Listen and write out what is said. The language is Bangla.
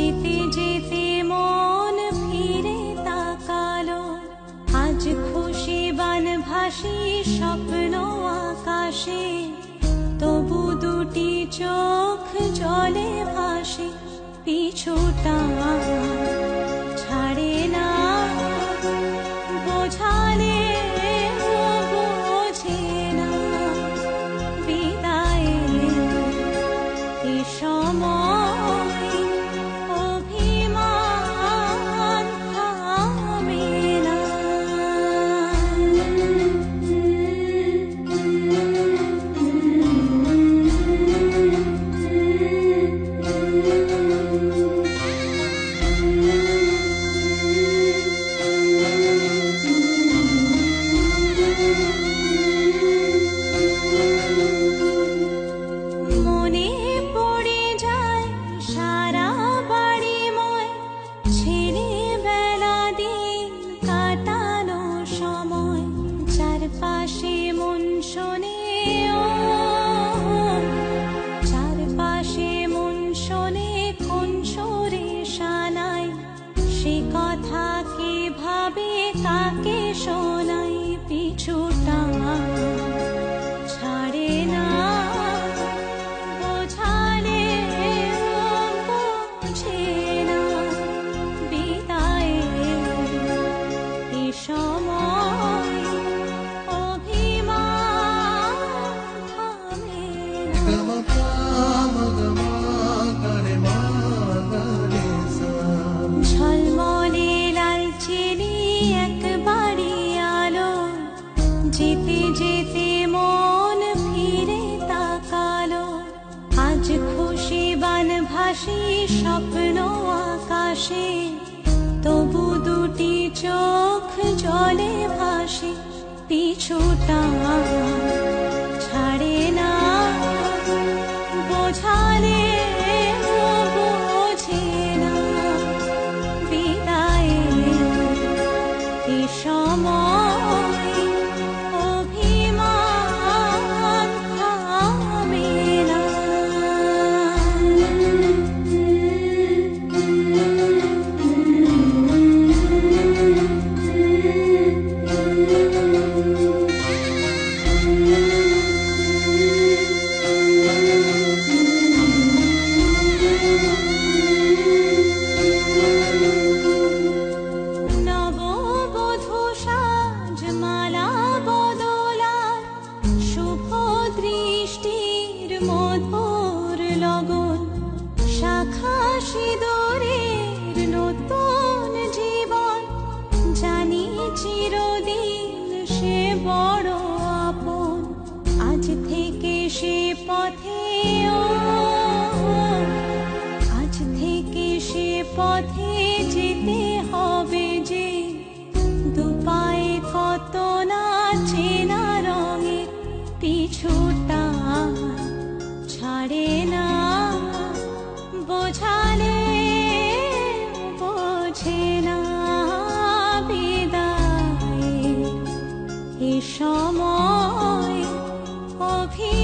যেতে জিতে মন ফিরে তাকালো। আজ খুশি বান ভাসি স্বপ্ন আকাশে। তবু দুটি চোখ জলে ভাসে, পিছুটা ছাড়ে না। বোঝালে বোঝে না, বিদায় সময় talking. হাসি স্বপ্ন আকাশে তবু দুটি চোখ জলে ভাসে পিছুটা মধুর লগন শাখা শিদুর peace.